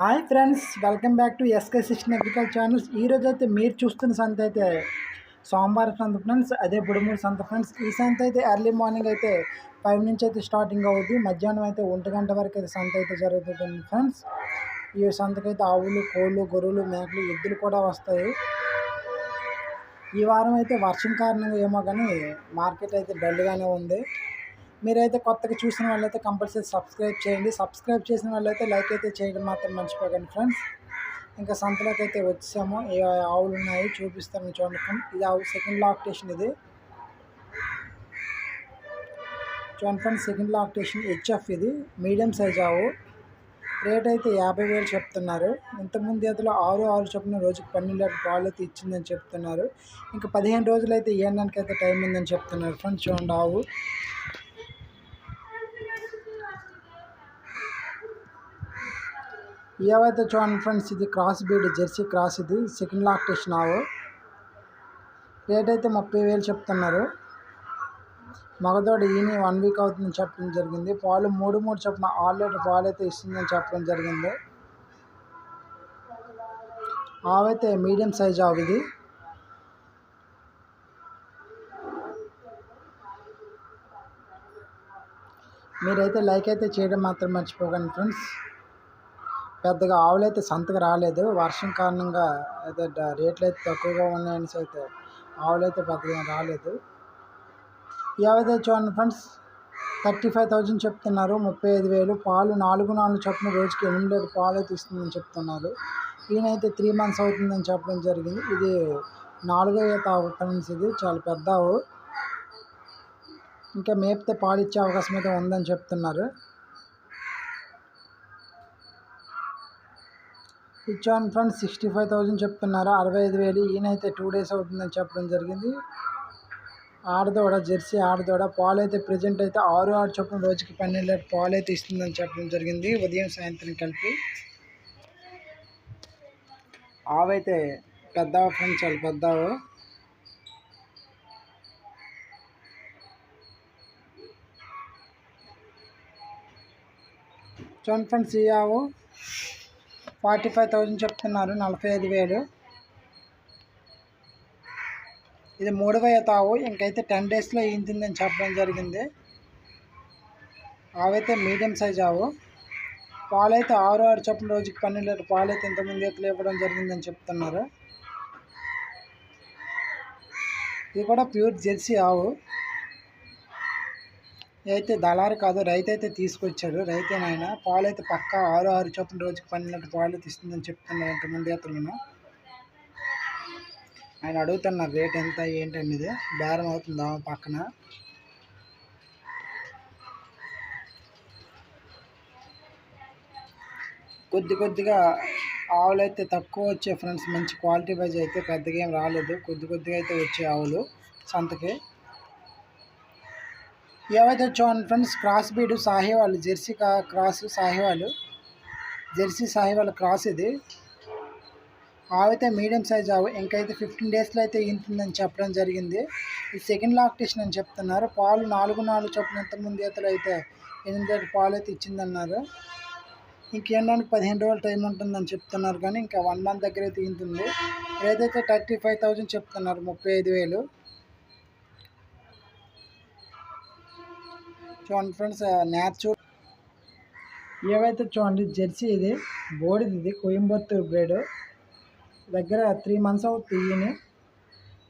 Hi friends welcome back to SK system agricultural channels. ఈరోజు అయితే మీరు చూస్తున్న సంత అయితే సోమవారం సంత ఫ్రెండ్స్ అదే బుడుమూరు సంత ఫ్రెండ్స్. ఈ సంత అయితే ఎర్లీ మార్నింగ్ అయితే ఫైవ్ నుంచి అయితే స్టార్టింగ్ అవుద్ది. మధ్యాహ్నం అయితే ఒంటి గంట వరకు అయితే సంత అయితే జరుగుతుంది ఫ్రెండ్స్. ఈ సంతకైతే ఆవులు కోళ్ళు గొర్రెలు మేకలు ఎద్దులు కూడా వస్తాయి. ఈ వారం అయితే వర్షం కారణంగా ఏమో కానీ మార్కెట్ అయితే డల్గానే ఉంది. మీరైతే కొత్తగా చూసిన వాళ్ళైతే కంపల్సరీ సబ్స్క్రైబ్ చేయండి. సబ్స్క్రైబ్ చేసిన వాళ్ళైతే లైక్ అయితే చేయడం మాత్రం మర్చిపోకండి ఫ్రెండ్స్. ఇంకా సంతలోకి అయితే వచ్చాము ఏ ఆవులు ఉన్నాయి చూపిస్తాను చూడండి ఫ్రెండ్స్ ఇది ఆవు సెకండ్ లాక్టేషన్ ఇది. చూడండి ఫ్రెండ్స్ సెకండ్ లాక్టేషన్ హెచ్ఎఫ్ ఇది. మీడియం సైజ్ ఆవు. రేట్ అయితే యాభై వేలు చెప్తున్నారు. ఇంతకుముందు అతలో ఆరు ఆరు చొప్పున రోజుకి పన్నెండు లీటర్ పాలు అయితే ఇచ్చిందని చెప్తున్నారు. ఇంకా పదిహేను రోజులు అయితే ఇవ్వడానికి అయితే టైం ఉందని చెప్తున్నారు ఫ్రెండ్స్ చూడండి ఆవు. ఏవైతే చూడండి ఫ్రెండ్స్ ఇది క్రాస్ బీడ్ జెర్సీ క్రాస్ ఇది సెకండ్ లాక్టేషన్ ఆవు. రేట్ అయితే ముప్పై వేలు చెప్తున్నారు. మగదోడు ఈని వన్ వీక్ అవుతుందని చెప్పడం జరిగింది. పాలు మూడు మూడు చొప్పున ఆల్రెడీ లీటర్ పాలు అయితే ఇస్తుందని చెప్పడం జరిగింది. ఆవైతే మీడియం సైజ్ ఆవు ఇది. మీరైతే లైక్ అయితే చేయడం మాత్రం మర్చిపోకండి ఫ్రెండ్స్. పెద్దగా ఆవులు అయితే సంతకు రాలేదు. వర్షం కారణంగా అయితే రేట్లు అయితే తక్కువగా ఉన్నాయని అయితే ఆవులు అయితే పెద్దగా రాలేదు. ఏవైతే చూడండి ఫ్రెండ్స్ థర్టీ ఫైవ్ థౌజండ్ చెప్తున్నారు. ముప్పై ఐదు వేలు. పాలు నాలుగు నాలుగు చొప్పున రోజుకి ఎనిమిది లీటర్ పాలు అయితే ఇస్తుందని చెప్తున్నారు. ఈయనైతే త్రీ మంత్స్ అవుతుందని చెప్పడం జరిగింది. ఇది నాలుగో ఆవు ఫ్రెండ్స్ ఇది. చాలా పెద్ద ఆవు. ఇంకా మేపితే పాలు ఇచ్చే అవకాశం అయితే ఉందని చెప్తున్నారు. ఇచ్చాను ఫ్రెండ్స్ సిక్స్టీ ఫైవ్ థౌజండ్ చెప్తున్నారు. అరవై ఐదు వేలు. ఈయనైతే టూ డేస్ అవుతుందని చెప్పడం జరిగింది. ఆడదోడ జెర్సీ ఆడదోడ పాలు అయితే ప్రజెంట్ అయితే ఆరు ఆరు చొప్పున రోజుకి పన్నెండు లీటర్ పాలు అయితే ఇస్తుందని చెప్పడం జరిగింది. ఉదయం సాయంత్రం కలిపి. ఆవైతే పెద్ద ఫ్రెండ్స్ చాలా పెద్ద చూడండి ఫ్రెండ్స్ ఈ ఆవు ఫార్టీ ఫైవ్ థౌజండ్ చెప్తున్నారు నలభై ఐదు వేలు. ఇది మూడవ తావు ఇంకైతే టెన్ డేస్లో ఈంతుందని చెప్పడం జరిగింది. ఆవైతే మీడియం సైజ్ ఆవు. పాలైతే ఆరు ఆరు చొప్పున రోజుకి పన్నెండు లీటర్ పాలైతే ఇంతకుముందు ఎత్తులు ఇవ్వడం జరిగిందని చెప్తున్నారు. ఇది కూడా ప్యూర్ జెర్సీ ఆవు. అయితే దళారు కాదు రైతు అయితే తీసుకొచ్చాడు. రైతే నాయన పాలు అయితే పక్క ఆరు ఆరు చొప్పున రోజుకి పన్నెండు పాలు అయితే ఇస్తుందని చెప్తున్నారు అతను ఆయన అడుగుతున్నారు రేట్ ఎంత ఏంటి అనేది బేరం అవుతుందా పక్కన? కొద్ది కొద్దిగా ఆవులు అయితే తక్కువ వచ్చే ఫ్రెండ్స్ మంచి క్వాలిటీ వైజ్ అయితే పెద్దగా ఏం రాలేదు. కొద్ది కొద్దిగా అయితే వచ్చే ఆవులు సంతకి. ఏవైతే చూడండి ఫ్రెండ్స్ క్రాస్ బీడ్ సాహివాళ్ళు జెర్సీ కా- క్రాస్ సాహివాళ్ళు జెర్సీ సాహివాళ్ళ క్రాస్ ఇది. ఆవైతే మీడియం సైజ్ ఆవు ఇంకైతే ఫిఫ్టీన్ డేస్లో అయితే ఇంతుందని చెప్పడం జరిగింది. ఇది సెకండ్ లాక్టేషన్ అని చెప్తున్నారు. పాలు నాలుగు నాలుగు చొప్పున ఇంతకుముందు ఈతలు అయితే ఎనిమిది లీటర్ పాలు అయితే ఇచ్చిందన్నారు. ఇంకేండానికి పదిహేను రోజులు టైం ఉంటుందని చెప్తున్నారు కానీ ఇంకా వన్ మంత్ దగ్గర అయితే ఇంతుంది ఏదైతే థర్టీ ఫైవ్ థౌజండ్ చెప్తున్నారు ముప్పై ఐదు వేలు. చూడండి ఫ్రెండ్స్ న్యాచురల్ ఏవైతే చూడండి జెర్సీ ఇది బోడిది ఇది కోయంబత్తూర్ బ్రేడ్ దగ్గర త్రీ మంత్స్ అవుతుంది ఈయన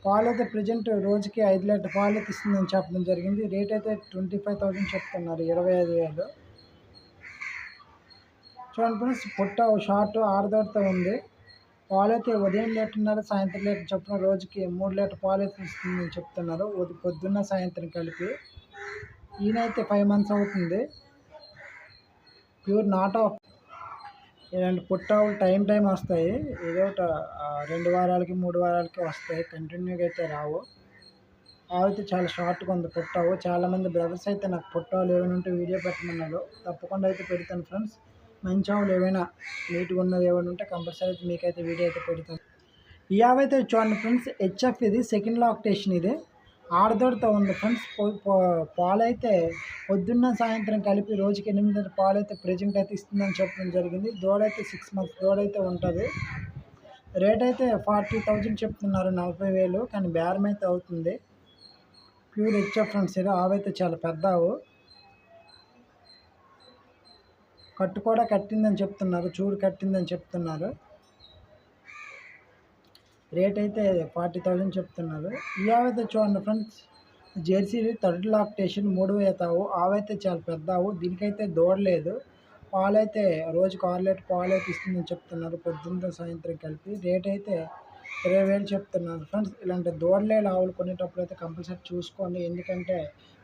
పాలు అయితే ప్రజెంట్ రోజుకి ఐదు లీటర్ పాలు అయితే ఇస్తుందని చెప్పడం జరిగింది. రేట్ అయితే ట్వంటీ ఫైవ్ థౌజండ్ చెప్తున్నారు ఇరవై ఐదు వేలు. చూడండి ఫ్రెండ్స్ పుట్ట షార్ట్ ఆరుదోడతో ఉంది. పాలు అయితే ఉదయం లీటర్న్నర సాయంత్రం లీటర్ చొప్పున రోజుకి మూడు లీటర్ పాలు అయితే ఇస్తుందని చెప్తున్నారు. పొద్దున్న సాయంత్రం కలిపి. ఈయనైతే ఫైవ్ మంత్స్ అవుతుంది. ప్యూర్ నాట్ ఆఫ్ ఇలాంటి పుట్టావులు టైం టైం వస్తాయి. ఏదో ఒకటి, రెండు వారాలకి మూడు వారాలకి వస్తాయి. కంటిన్యూగా అయితే రావు. ఆవు అయితే చాలా షార్ట్గా ఉంది పుట్టావు. చాలామంది బ్రదర్స్ అయితే నాకు పుట్టావులు ఏమైనా ఉంటే వీడియో పెట్టమన్నారు తప్పకుండా అయితే పెడతాను ఫ్రెండ్స్ మంచి ఆవులు ఏవైనా నీట్గా ఉన్నది ఏమైనా ఉంటే కంపల్సరీ అయితే మీకైతే వీడియో అయితే పెడతాను. ఈ ఆవు అయితే చూడండి ఫ్రెండ్స్ హెచ్ఎఫ్ ఇది సెకండ్ లాక్టేషన్ ఇది. ఆడదోడితో ఉంది ఫ్రెండ్స్. పాలైతే పొద్దున్న సాయంత్రం కలిపి రోజుకి ఎనిమిది పాలు అయితే అయితే ఇస్తుందని చెప్పడం జరిగింది. దూడైతే సిక్స్ మంత్స్ దూడైతే ఉంటుంది. రేట్ అయితే ఫార్టీ థౌజండ్ చెప్తున్నారు నలభై వేలు కానీ బేరం అయితే అవుతుంది. ప్యూర్ హెచ్ఎఫ్ ఫ్రెండ్స్ ఇది ఆవైతే చాలా పెద్ద ఆవు కట్టు కూడా కట్టిందని చెప్తున్నారు చూడు కట్టిందని చెప్తున్నారు. రేట్ అయితే ఫార్టీ థౌజండ్ చెప్తున్నారు. ఇవైతే చూడండి ఫ్రెండ్స్ జెర్సీ థర్డ్ లాక్టేషన్ మూడు వేతావు ఆవైతే చాలా పెద్దవు దీనికైతే దూడలేదు పాలైతే రోజుకు ఆరు లీటర్ పాలు అయితే ఇస్తుందని చెప్తున్నారు. పొద్దున్న సాయంత్రం కలిపి రేట్ అయితే ఇరవై వేలు చెప్తున్నారు. ఫ్రెండ్స్ ఇలాంటి దూడలేడు ఆవులు కొనేటప్పుడు అయితే కంపల్సరీ చూసుకోండి. ఎందుకంటే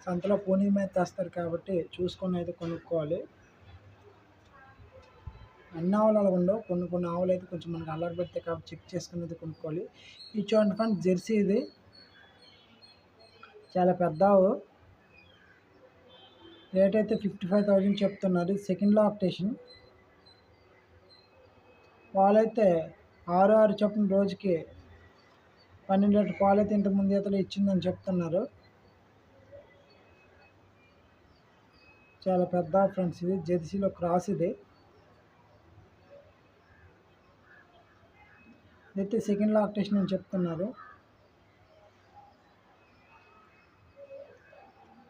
సంతలో పూని మీద తెస్తారు కాబట్టి చూసుకొని అయితే కొనుక్కోవాలి. అన్ని ఆవులు అలా ఉండవు. కొన్ని కొన్ని ఆవులు అయితే కొంచెం మనకి అల్లరి పెడితే కాబట్టి చెక్ చేసుకునేది కొనుక్కోవాలి. ఈ చూడండి ఫ్రెండ్స్ జెర్సీ ఇది. చాలా పెద్ద ఆవు. రేట్ అయితే ఫిఫ్టీ ఫైవ్ థౌజండ్ చెప్తున్నారు. సెకండ్ లాక్టేషన్ పాలైతే ఆరు ఆరు చొప్పున రోజుకి పన్నెండు లీటర్ పాలైతే ఇంతకుముందు ఈతలు ఇచ్చిందని చెప్తున్నారు. చాలా పెద్ద ఫ్రెండ్స్ ఇది. జెర్సీలో క్రాస్ ఇది. అయితే సెకండ్ లాక్టేషన్ అని చెప్తున్నారు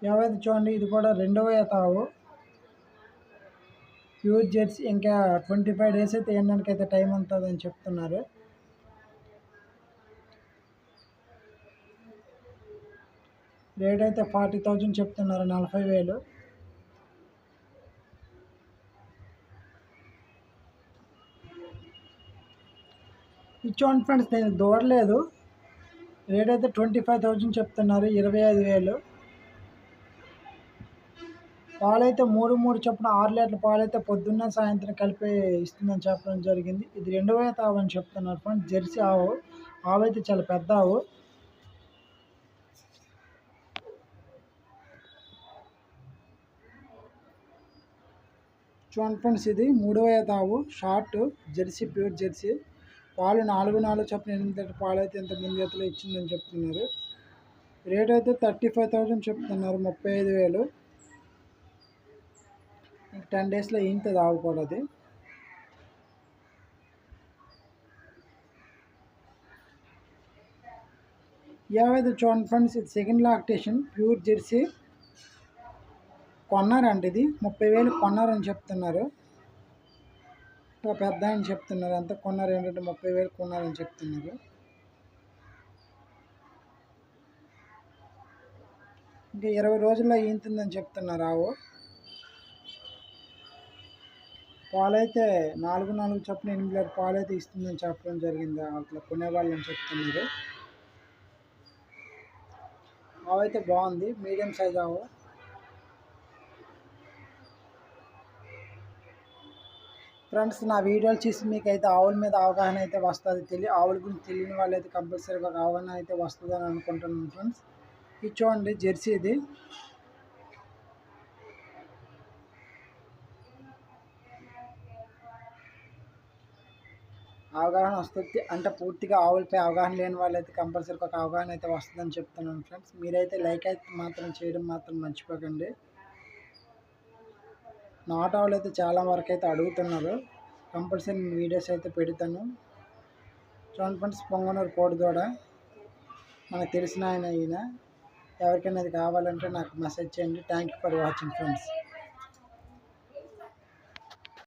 ఏవైతే చూడండి ఇది కూడా రెండవ తావు ప్యూర్ జెర్సీ ఇంకా ట్వంటీ ఫైవ్ డేస్ అయితే ఎండడానికి అయితే టైం ఉంటుందని చెప్తున్నారు. రేట్ అయితే ఫార్టీ థౌజండ్ చెప్తున్నారు నలభై వేలు. ఇచ్చోండి ఫ్రెండ్స్ నేను దూడలేదు రేట్ అయితే ట్వంటీ ఫైవ్ థౌజండ్ చెప్తున్నారు ఇరవై ఐదు వేలు. పాలైతే మూడు మూడు చొప్పున ఆరు లీటర్ల పాలైతే పొద్దున్న సాయంత్రం కలిపి ఇస్తుందని చెప్పడం జరిగింది. ఇది రెండు వేల ఆవు అని చెప్తున్నారు ఫ్రెండ్స్ జెర్సీ ఆవు. ఆవు అయితే చాలా పెద్ద ఆవు. చూడండి ఫ్రెండ్స్ ఇది మూడవ ఆవు షార్ట్ జెర్సీ ప్యూర్ జెర్సీ. పాలు నాలుగు నాలుగు చొప్పున ఎనిమిది లీటర్ పాలు అయితే ఇంత ముందు చేతిలో ఇచ్చిందని చెప్తున్నారు. రేట్ అయితే థర్టీ ఫైవ్ థౌజండ్ చెప్తున్నారు ముప్పై ఐదు వేలు. టెన్ డేస్లో ఈంత తాగకూడదు యావైతే చూడండి ఫ్రెండ్స్ ఇది సెకండ్ లాక్టేషన్ ప్యూర్ జెర్సీ. కొన్నారండి ఇది ముప్పై వేలు కొన్నారని చెప్తున్నారు. పెద్ద ఆయన చెప్తున్నారు ఎంత కొన్నారు ఏంటంటే ముప్పై వేలు కొన్నారని చెప్తున్నారు. ఇంకా ఇరవై రోజుల్లో ఈంతుందని చెప్తున్నారు ఆవు. పాలైతే నాలుగు నాలుగు చొప్పున ఎనిమిది లీటర్ పాలైతే ఇస్తుందని చెప్పడం జరిగింది అట్లా కొనేవాళ్ళని చెప్తున్నారు. ఆవు అయితే బాగుంది మీడియం సైజ్ ఆవు. ఫ్రెండ్స్ నా వీడియోలు చూసి మీకు అయితే ఆవుల మీద అవగాహన అయితే వస్తుంది. తెలియ ఆవుల గురించి తెలియని వాళ్ళు అయితే కంపల్సరీగా ఒక అవగాహన అయితే వస్తుంది అని అనుకుంటున్నాను ఫ్రెండ్స్. ఇది చూడండి జెర్సీ ఇది. అవగాహన వస్తుంది. అంటే పూర్తిగా ఆవులపై అవగాహన లేని వాళ్ళైతే కంపల్సరీగా ఒక అవగాహన అయితే వస్తుందని చెప్తున్నాను ఫ్రెండ్స్. మీరైతే లైక్ అయితే మాత్రం చేయడం మాత్రం మర్చిపోకండి. నాట్ ఆల్ అయితే చాలా వరకు అయితే అడుగుతున్నారు. కంపల్సరీ వీడియోస్ అయితే పెడతాను. చూడండి ఫ్రెండ్స్ పొంగనూరు కోడి దూడ. మనకు తెలిసిన ఆయన ఈయన. ఎవరికైనా అది కావాలంటే నాకు మెసేజ్ చేయండి. Thank you for watching friends